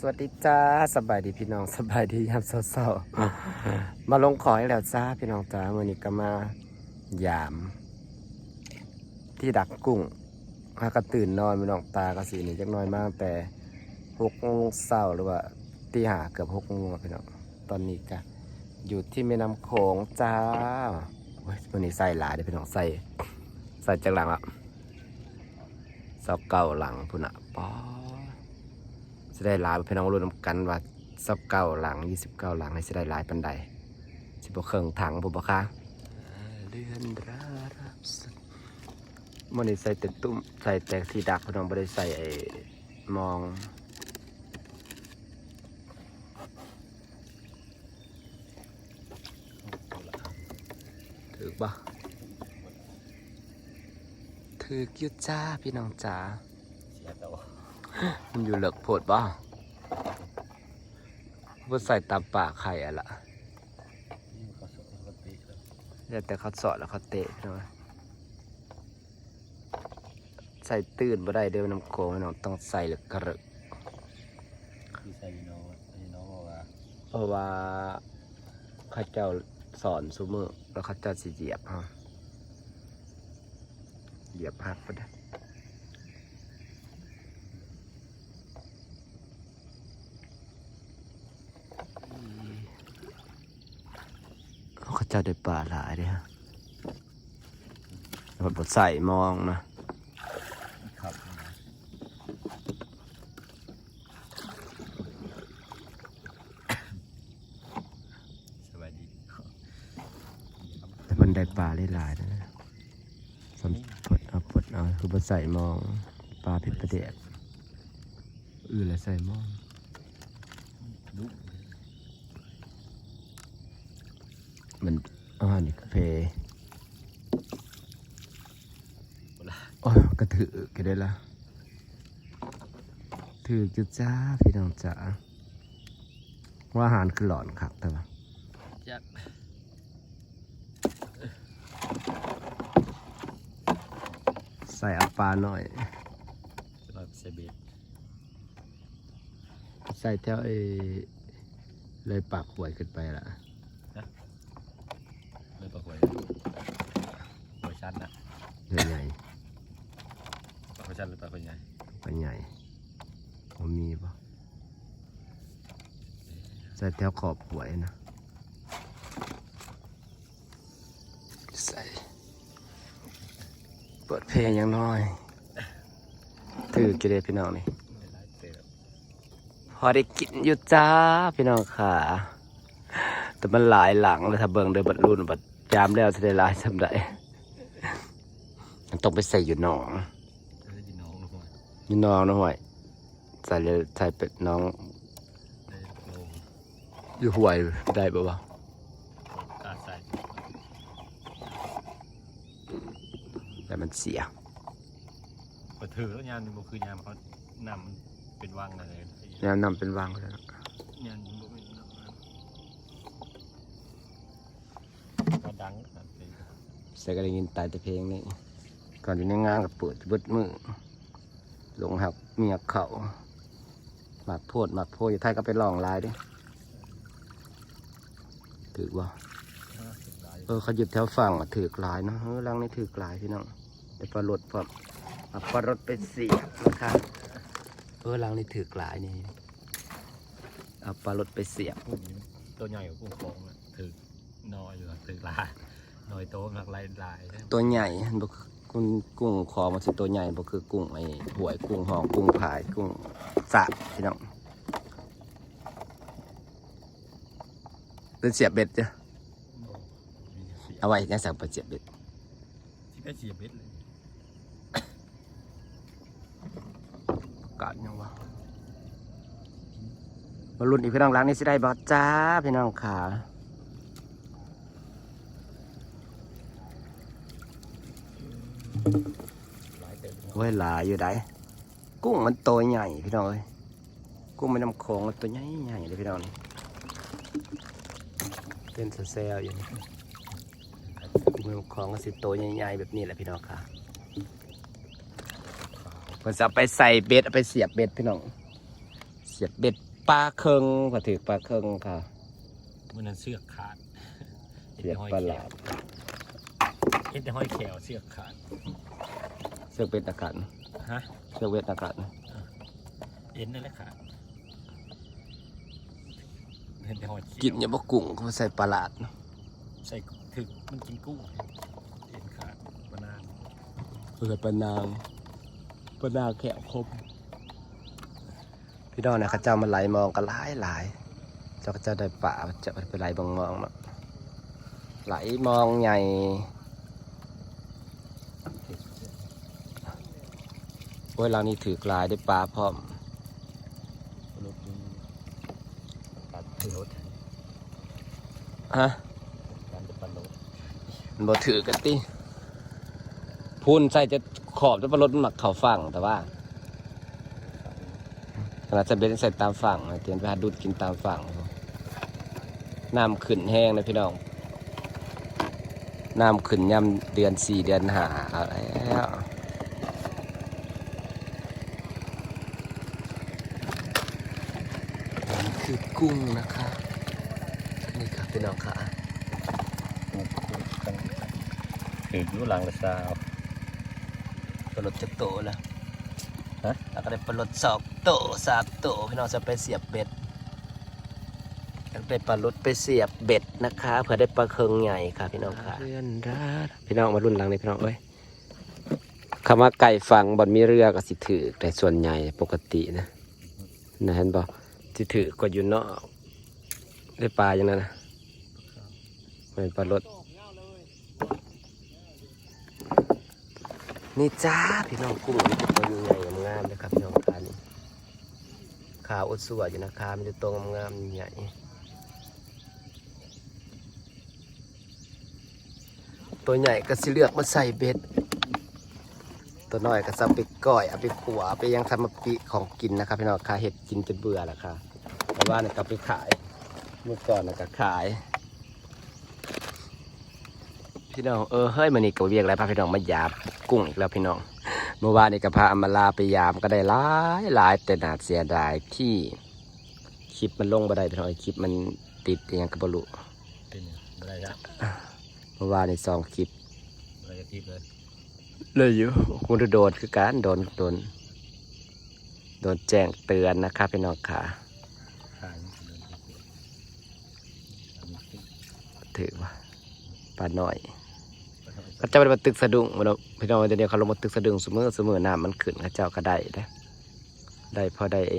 สวัสดีจ้าสบายดีพี่น้องสบายดียามเศร้าๆมาลงขอให้แล้วจ้าพี่น้องจ้าวันนี้ก็มายาม ที่ดักกุ้งหาก็ตื่นนอนพี่น้องตาก็สีนี่จักน้อยมากแต่หกโมงเช้าหรือว่าตีหาเกือบหกโมงอะพี่น้องตอนนี้ก็อยู่ที่แม่น้ำโขงจ้าวันนี้ใส่หลายเด้อพี่น้องใส่ใส่จากหลังอะเสาเก่าหลังพุ่นอะป๊อ จะได้หลายพี่น้องรู้นำกันว่าสับเก้าหลังยี่สิบเก้าหลังให้จะได้หลายปันใดสิบเครื่องถังบุบคะเลื่อนรารับสุดมันนี้ใส่แต่ตุ้มใส่แต่สีดักพี่น้องไม่ได้ใส่ไอ้มองถือปะถือกิ้วจ้าพี่น้องจ๋าเสียตัว มันอยู่เหลือกโพดบ้าว่าใส่ตามปากไข่อะล่ะนี่เขาสอนปกติเลยแล้วแต่เขาสอดแล้วเขาเตะใช่ไหมใส่ตื่นบ่ได้เดี๋ยวน้ำโค้งน้องต้องใส่เหลือกระเรกที่ใส่ยีโน่ยีโน่บอกว่าเพราะว่าเข้าเจ้าสอนซูมือแล้วเข้าเจ้าสิเหยียบฮะเหยียบหักไปได้เขาเจ้าได้ปลาหลายเลยฮะรถบดใส่มองนะสวัสดีแต่มันได้ปลาหลายๆนะสำปดเอาปดเอาคือบดใส่มองปลาพิษประเดียกอื่นแล้วใส่มอง ดุ มัน อาหารนี่กาแฟโอ้ยกระถือกันได้ละถือจุดจ้าพี่น้องจ๋าว่าอาหารคือหลอนครับแต่ว่าจักใส่อัปปลาหน่อยสำหรับเซเบตใส่แถวไอ้เลยปากหวยขึ้นไปละ เลยประหวยหวยชันนะ เดือใหญ่หวยชันหรือปลาคนใหญ่ปลาใหญ่มันมีปะใส่แถวขอบหวยนะ ใส่ เปิดเพลงอยังน้อย ถือกิเลสพี่น้องนี่ไม่ได้เตะพอได้กินอยู่จ้าพี่น้องค่ะ แต่มันหลายหลังเลยถ้าเบิ่งโดยบัดรุ่นบัดจามแล้วจะได้หลายสำได้มัน ต้องไปใส่อยู่หนองจะได้ยีโน่ลงมาอยู่หนองนะห่วยใส่เลยใส่เป็ดน้องได้โลงอยู่ห่วยได้ปะวะกาใส่แต่มันเสียพอถือแล้วยามนี่บ่คือยามเขานำมันเป็นวังอะไรแนวนำเป็นวางเลยนะยามนี่บ่เป็นนำก็ดังครับเป็นใส่ก็ได้ยินตายแต่เพลงนี้ ก่อนอยู่ในงานกับเปิดเบิดมือลงหักเมียเขาหมักโพดหมักโพดอยู่ไทยก็ไปลองลายดิถือว่าห้าสิบลายเออเขาหยุดแถวฝั่งอะถือกลายเนาะเออลังนี่ถือกลายพี่น้องแต่ปลารถพอเอาปลารถไปเสียบนะคะเออลังนี่ถือกลายนี่เอาปลารถไปเสียบกุ้งตัวใหญ่กว่ากุ้งโค้งอะถือน้อยอยู่อะถือลายน้อยโตหลักลายลายใช่ไหมตัวใหญ่บ่คือ กุ้งกุ้งคอมันสิตัวใหญ่บ่คือกุ้งไอ้หวยกุ้งหองกุ้งผายกุ้งสะพี่น้องเป็นเสียบเบ็ดจ้ะเสียเอาไว้ยังสั่งไปเสียบเบ็ดที่แค่เสียเบ็ดเลยกาดยังวะมาลุ้นอีกพี่น้องหล้างนี่สิได้บ่จ้าพี่น้องขา ห ลายเต็มโอ้ยหลายอยู่ได้กุ้งมันตัวใหญ่พี่น้องเอ้ยกุ้งมันน้ำโขงมันตัวใหญ่ใหญ่เลยพี่น้องนี่เป็นเซลล์อยู่นี่กุ้งมันน้ำโขงก็สิตัวใหญ่ๆแบบนี้แหละพี่น้องค่ะเพิ่นจะเอาไปใส่เบ็ดเอาไปเสียบเบ็ดพี่น้อง เสียบเบ็ดปลาเคิงก็ถือปลาเคิงค่ะมันนั้นเสือกขาดเสียบปลาหลาดเอ็ดแต่ห้อยแขวเสือกขาด เสือกเป็ดอากาศฮะเสือกเวทอากาศเอ็นนั่นแหละขาดเห็นแต่ห้อยเขียวกินอย่าบ่กุ้งเขาใส่ปลาหลาดใส่ถึกมันกินกุ้งเอ็นขาดมานานเออปลานางปลานางแขวคมพี่น้องนะเขาเจ้ามันไหลมองกันหลายหลายเจ้าก็เจ้าได้ป่าจะไปไหลบองมองเนาะไหลมองใหญ่ โอ้ยเรานี่ถือกลายได้ปลาพร้อมรถนี่ปัดคือรถฮะการจะปัดรถมันบ่ถือกันติพูนใส่จะขอบจะปลดมันหมักเขาฝั่งแต่ว่าขนาดจะเบ็ดใส่ตามฝั่งนะเตรียมไปหาดูดกินตามฝั่งน้ำขึ้นแห้งนะพี่น้องน้ำขึ้นย่ำเดือนสี่เดือนหาเอาแล้ว นี่คือกุ้งนะคะ นี่ครับพี่น้องค่ะถืออยู่หลังละสาวปลาลดจะโตแล้วฮะแล้วก็ได้ปลาลดสองโตสามโตพี่น้องจะไปเสียบเบ็ดแล้วได้ปลาลดไปเสียบเบ็ดนะคะเพื่อได้ปลาเคืองใหญ่ค่ะพี่น้องค่ะเพื่อนรักพี่น้องมารุ่นหลังนี่พี่น้องเอ้ยคำว่าไก่ฝังบอนมีเรือก็สิถือแต่ส่วนใหญ่ปกตินะนะเห็นบ่ สิถือก็อยู่นอกได้ปลาอย่างนั้นนะเป็นปลาลดนี่จ้าพี่น้องกุ้งนี่เป็นตัวใหญ่งามเลยครับพี่น้องค่ะนี่ขาวอดสวยอยู่นะคะมันจะตัวงามๆใหญ่ตัวใหญ่ก็สิเลือกมาใส่เบ็ด ตัวน้อยก็จะเอาไปก้อยเอาไปขัวเอาไปยังทำมาปีของกินนะครับพี่น้องค่ะเห็ดกินจนเบื่อแล้วค่ะแต่ว่าเนี่ยก็เอาไปขายเมื่อก่อนนะก็ขาย พี่น้องเออเฮ้ยมันนี่ก็เวียกแล้วพาพี่น้องมายามกุ้งอีกแล้วพี่น้อง เมื่อวานนี่ก็พาอำมาลาไปยามก็ได้หลายหลายแต่น่าเสียดายที่คลิปมันลงบ่ได้พี่น้องไอ้คลิปมันติดอหยังกับบลุเป็นอะไรครับเมื่อวานนี่สองคลิปอะไรจะทิพย์เลย เลยอยู่คุณโดนคือการโดนโดนโดนแจ้งเตือนนะครับพี่น้องค่ะขายมันเดินไปเรื่อยอันนี้คือถือว่าปลาหน่อยปลาทอดเขาเจ้าไปมาตึกสะดุ้งมันพี่น้องเดี๋ยวนี้เขาลงมาตึกสะดุ้งเสมอเสมอน้ำมันขึ้นเขาเจ้าก็ได้ได้ได้พอได้เอ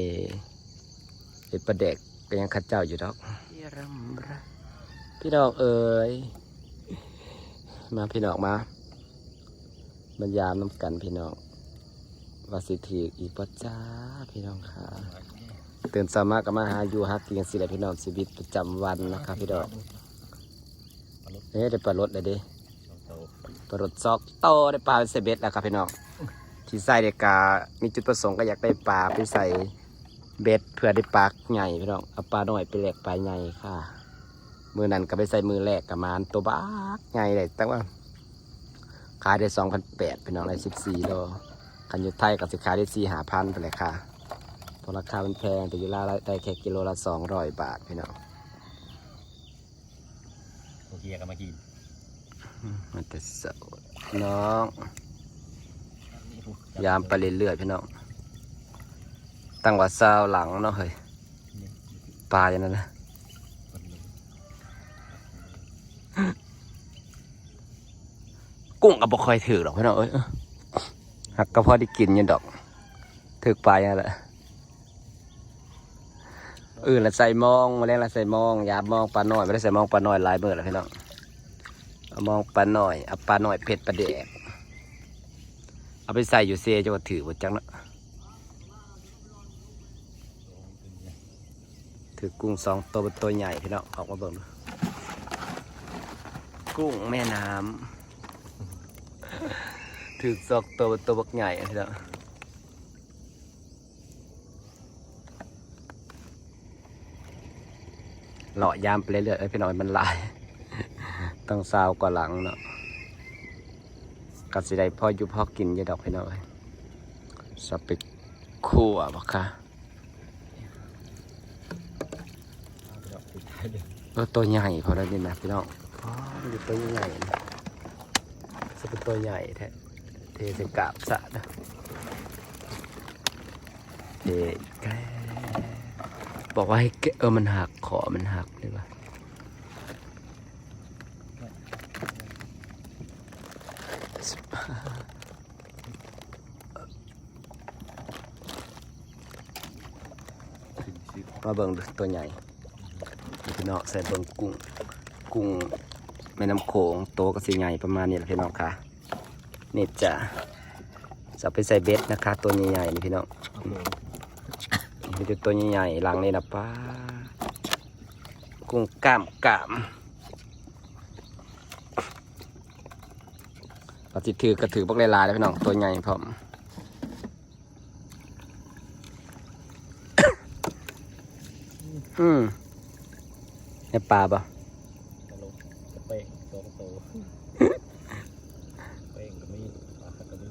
เอ็ดประเด็กก็ยังเข้าเจ้าอยู่ดอกพี่น้องเอ๋ยมาพี่น้องมา บรรยามน้ำกันพี่น้องวาสิทีอีกปัจ้าพี่น้องค่ะตื่นสามารถก็มาหาอยู่ฮักกินสิแหละพี่น้องชีวิตประจำวันนะครับพี่น้องเอ๊ะได้ปลารถเลยเดิโตปลารดซอกโตได้ปลาเป็นเซเบ็ดแล้วครับพี่น้องที่ใส่เด็กกามีจุดประสงค์ก็อยากได้ปลาไปใส่เบ็ดเพื่อได้ปลาใหญ่พี่น้องเอาปลาหน่อยไปแลกปลาใหญ่ค่ะ มือนั้นก็ไปใส่มือแรกกับมานตัวบ้าใหญ่เลยแต่ว่า ขายได้สองพันแปดพี่น้องได้สิบสี่โลคันอยุไทยกับสิขายได้สี่หาพันไปเลยค่ะเพราะราคามันแพงแต่อยูลาวได้แค่กิโลละสองร้อยบาทพี่น้องโอเคก็มากินมันแต่เสาน้อง ยามไปเรื่อยๆพี่น้อง ตั้งว่าซาวหลังเนาะเฮ้ยปลาอย่างนั้นนะ บ่ค่อยถือหรอกพี่น้องเอ้ยเอ้อหักก็พอได้กินยันดอกถือไปอย่างนั้นแหละอื่นละใส่มองมาแล้วละใส่มองยามมองปลาหน้อยไม่ได้ใส่มองปลาหน้อยลายเบอร์แล้วพี่น้องเอามองปลาหน้อยเอาปลาหน้อยเผ็ดปลาแดกเอาไปใส่อยู่เซจะว่าถือว่าจังนะถือกุ้งสองตัวเป็นตัวใหญ่พี่น้องออกมาเบิ่งดูกุ้งแม่น้ำ ถือซอกตัวเป็นตัวบักใหญ่อะพี่น้องเลาะยามไปเรื่อยๆให้พี่น้องมันหลาย ต้องซาวกว่าหลังเนาะก็สิได้พออยู่พอกินอยาดอกพี่น้องเอ้ยสไปคั่วบ่ค่ะเดี๋ยวเออตัวใหญ่พอแล้วนี่นะพี่น้องอ๋อมันอยู่ตัวใหญ่นะ สเป็นตัวใหญ่แท้เทใส่กาบสะนะเทแกบอกว่าให้แกเออมันหักขอมันหักเลยว่ะมาเบิ่งดูตัวใหญ่พี่น้องใส่เบิ่งกุ้งกุ้ง แม่น้ำโขงโตก็สีใหญ่ประมาณนี้แหละพี่น้องค่ะนี่จะจะไปใส่เบ็ดนะคะ ตัวใหญ่ๆนี่พี่น้องมีแต่ตัวใหญ่ๆหลังนี่นะป้ากุ้งกล้ามกล้ามปฏิถือกระถือบักลายๆแล้วพี่น้องตัวใหญ่พร้อมอืมในปลาปะโหลกกระเป้งตัวกระโตเป้งก็มีปลาก็มี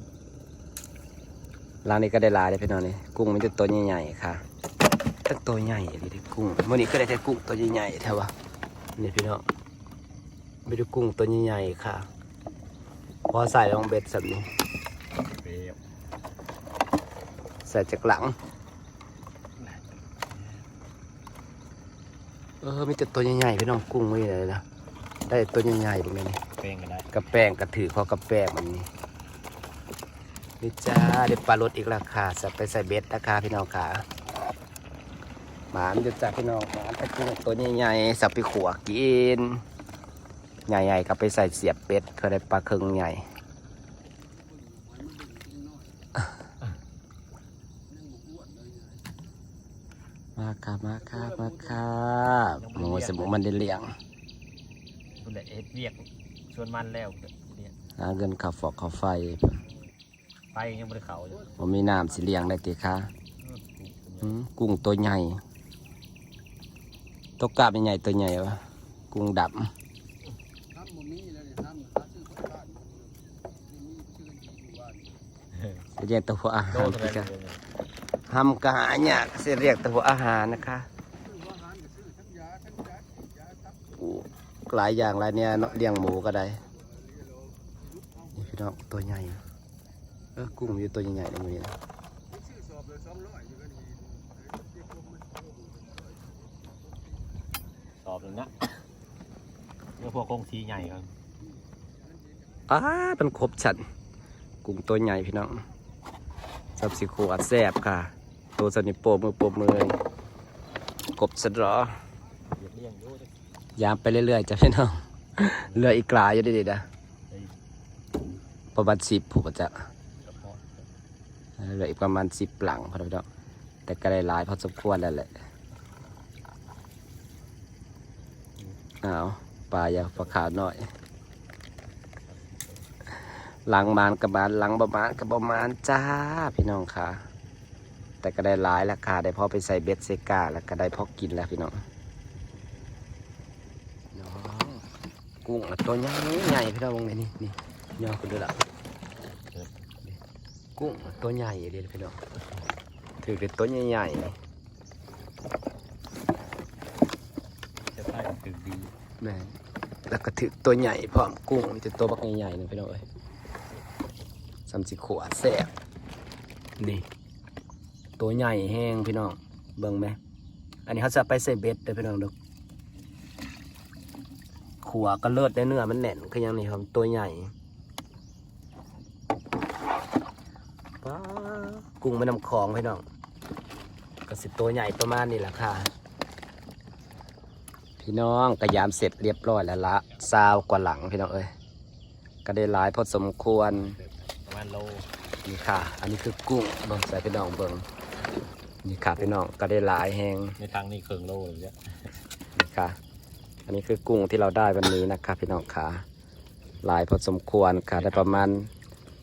ร้านนี้ก็ได้หลายเลยพี่น้องนี่กุ้งมันจะตัวใหญ่ๆค่ะตั้งตัวใหญ่เลยที่กุ้งวันนี้ก็ได้แต่กุ้งตัวใหญ่ๆแถวะนี่พี่น้องไม่ได้กุ้งตัวใหญ่ๆค่ะ พอใส่ลงเบ็ดสับนี้เปรี้ยวใส่จากหลังเออมีแต่ตัวใหญ่ๆพี่น้องกุ้งไม่ได้เลยนะได้ตัวใหญ่ๆตรงนี้นี่เป้งก็ได้กระแป้งกระถือพอกระแป้งมันนี่ นี่จ้าเดี๋ยวปลารสอีกราคาจะไปใส่เบ็ดราคาพี่น้องขาหมานจะจับพี่น้องหมานตะกุ้งตัวใหญ่ๆสับไปขัวกิน ใหญ่ๆก็ไปใส่เสียบเป็ดเพื่อได้ปลาเคึงใหญ่มาครับมาครับมาครับหมูสมุมันได้เลี้ยงคุณได้เอ็ดเรียกชวนมันแล้วเนี่ยหาเงินขับฟอกขับไฟ ไปยังบริเขาอยู่ผมมีน้ำสิเลี้ยงได้ตีค่ะอืมอืมกุ้งตัวใหญ่ตัวกราบใหญ่ๆตัวใหญ่วะกุ้งดน้ำบ่มีเลยเนี่ยน้ำหาซื้อคนบ้านบ่มีชื่อดีอยู่บ้านำจะเรียกตัวหัวอาโดหารนอะไรตีค่ะเนี่ยทำกะหาเนี่ยากจะเรียกตัวหัวอาหารนะคะซื้อว่าอาหารก็ซื้อทั้งยาทั้งยาฉีดยาทับอู้หลายอย่างหลายเนี่ยเนาะเลี้ยงหมูก็ได้นี่พี่น้องตัวใหญ่ เออกุ้งอยู่ตัวใหญ่ๆในมือนี้นะซื้อสอบเลยสองร้อยอยู่กันนี่เรียกพวกมันสอบหนึ่งนะเมื่อพวกคงทีใหญ่ครับอ้าเป็นครบฉันกุ้งตัวใหญ่พี่น้องสับสิขวดแซ่บค่ะตัวสนิทโปบมือโปบมือกบสัดหรอเรียกเลี้ยงอยู่ดิยามไปเรื่อยๆจ้ะพี่น้องเหลืออีกหลายอยู่ดีๆนะไอ้ประมาณสิบผมจะกระเพาะ เหลืออีกประมาณสิบหลังพอพี่น้องแต่ก็ได้หลายพอสมควรแล้วแหละอ้าวปลาอย่าปลาขาวหน่อย หลังมานกับบานหลังประมาณกับประมาณจ้าพี่น้องค่ะแต่ก็ได้หลายราคาได้พอไปใส่เบ็ดเซกาแล้วก็ได้พอกินแล้วพี่น้องกุ้งตัวใหญ่ใหญ่พี่น้องวงนนี่นี่ย่อขึ้นด้วยละ กุ้งตัวใหญ่เลยพี่น้องถือเป็นตัวใหญ่ๆจะใส่ถึงดีแม่นแล้วก็ถือตัวใหญ่พร้อมกุ้งมีแต่ตัวบักใหญ่ๆนะพี่น้องเอ้ยสามสิขวดแซ่บนี่ ตัวใหญ่แห้งพี่น้องเบิ่งไหมอันนี้เขาจะไปใส่เบ็ดเด้อพี่น้องเดูขัวก็เลิศได้เนื้อมันแน่นคือยังนี่ครับตัวใหญ่ป้า กุ้งแม่น้ำคลองพี่น้องก็สิตัวใหญ่ประมาณนี้แหละค่ะ พี่น้องกระยามเสร็จเรียบร้อยแล้วละซาวกว่าหลังพี่น้องเอ้ยก็ได้หลายพอสมควรประมาณโลนี่ค่ะ อันนี้คือกุ้งเบิ่งใส่พี่น้องเบิ่งนี่ค่ะพี่น้องก็ได้หลายแหงในทางนี้เคืองโลเลยเนี่ยนี่ค่ะ อันนี้คือกุ้งที่เราได้วันนี้นะคะพี่น้องค่ะหลายพอสมควรค่ะได้ประมาณ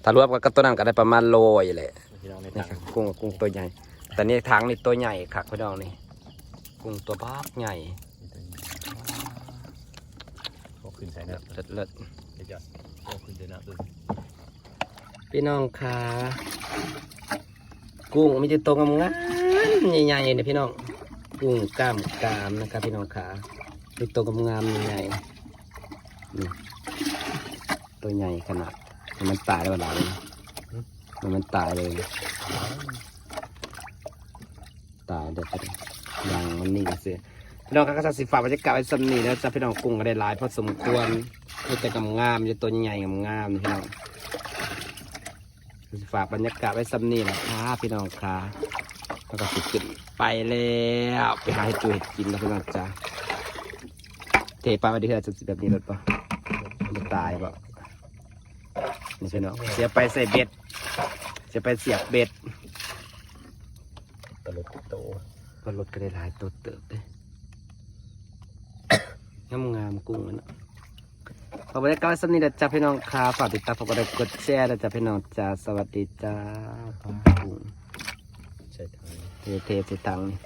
ถ้ารวมกับตัวนั้นก็ได้ประมาณโลอยู่แหละ พี่น้องในนี่ทางค่ะกุ้งกุ้งตัวใหญ่ แต่นี่ทางนี่ตัวใหญ่ค่ะพี่น้องนี่ กุ้งตัวบักใหญ่พวกขึ้นใส่เนื้อเลิศเลิศเดี๋ยวจะพวกขึ้นใส่เนื้ออื่นพี่น้องค่ะกุ้งมีแต่ตัวงามๆใหญ่ๆเนี่ยพี่น้อง กุ้งกล้ามกรามนะครับพี่น้องค่ะมีตัวงามๆใหญ่นี่ตัวใหญ่ขนาดมันมันตายแล้วหลาน มันตายเลย ตายเดี๋ยวไปดูยังมันนิ่งเสียพี่น้องก็จะสิฝากบรรยากาศไว้สำนีแล้วจะพี่น้องกุ้งก็ได้หลายพอสมควรมีแต่กำงามมีแต่ตัวใหญ่กำงามนะพี่น้องสิฝากบรรยากาศไว้สำนีนะคะพี่น้องค่ะแล้วก็สิขึ้นไปแล้วไปหาให้จุยกินแล้วพี่น้องจ้าเทปลาไปดิเถอะจะสิแบบนี้หรถปะมันตายเปะ นี่พี่น้องเสียไปใส่เบ็ด เสียไปเสียบเบ็ดตลกโตก็ลดก็ได้หลายตัวเติบเลยงามงามๆกุ้งอันนะ ขอบคุณครับสำนีนะจ๊ะพี่น้องค่ะฝากติดตามฝากกดไลค์กดแชร์นะจ๊ะพี่น้องจ้าสวัสดีจ้าปลากุ้งใช่ทางเทเทใส่ตังค์นี่